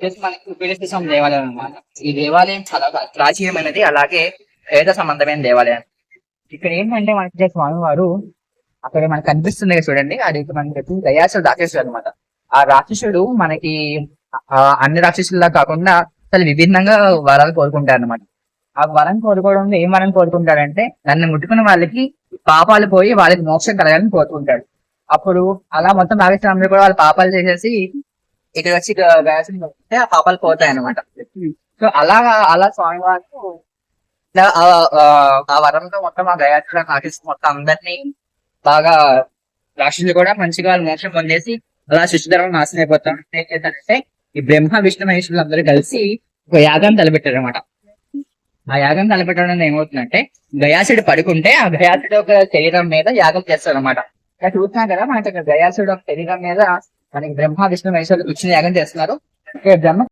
Plus మనకి పీడిస్తాం దేవాలయం అన్నమాట ఈ దేవాలయం చాలా ప్రాచీనమైనది. అలాగే వేద సంబంధమైన దేవాలయం. ఇక్కడ ఏంటంటే మనకి స్వామివారు అక్కడ మనకు కనిపిస్తుంది చూడండి. అది మనకి దయాసుడు రాక్షసుడు అనమాట ఆ రాక్షసుడు మనకి ఆ, అన్ని రాక్షసులా కాకుండా చాలా విభిన్నంగా వరాలు కోరుకుంటారు అనమాట ఆ వరం కోరుకోవడంలో ఏం వరం కోరుకుంటాడంటే నన్ను ముట్టుకున్న వాళ్ళకి పాపాలు పోయి వాళ్ళకి మోక్షం కలగాలని కోరుకుంటాడు. అప్పుడు అలా మొత్తం నాగేశ్వరంలో కూడా వాళ్ళ పాపాలు చేసేసి ఇక్కడ వచ్చి గ- గయాసుని మొక్కితే ఆ పాపాలు పోతాయి అనమాట సో అలా అలా స్వామి వారు ఆ- వరంతో మొత్తం ఆ గయాసుడు నాగేశ్వరం మొత్తం అందరినీ బాగా రాక్షసులు కూడా మంచిగా వాళ్ళు మోక్షం పొందేసి అలా శిష్యుధర్మం నాశనం అయిపోతాం. ఏం చేస్తారంటే ఈ బ్రహ్మ విష్ణు మహేశ్వరులు అందరూ కలిసి ఒక యాగం తలపెట్టారు అనమాట ఆ యాగం తలపెట్టడం ఏమవుతుందంటే గయాసుడు పడుకుంటే ఆ గయాసుడు ఒక శరీరం మీద యాగం చేస్తారు అనమాట చూస్తున్నాం కదా మనకి ఇక్కడ గయాసుడు ఒక శరీరం మీద మనకి బ్రహ్మ విష్ణు మహేశ్వరులు వచ్చిన యాగం చేస్తున్నారు. బ్రహ్మ.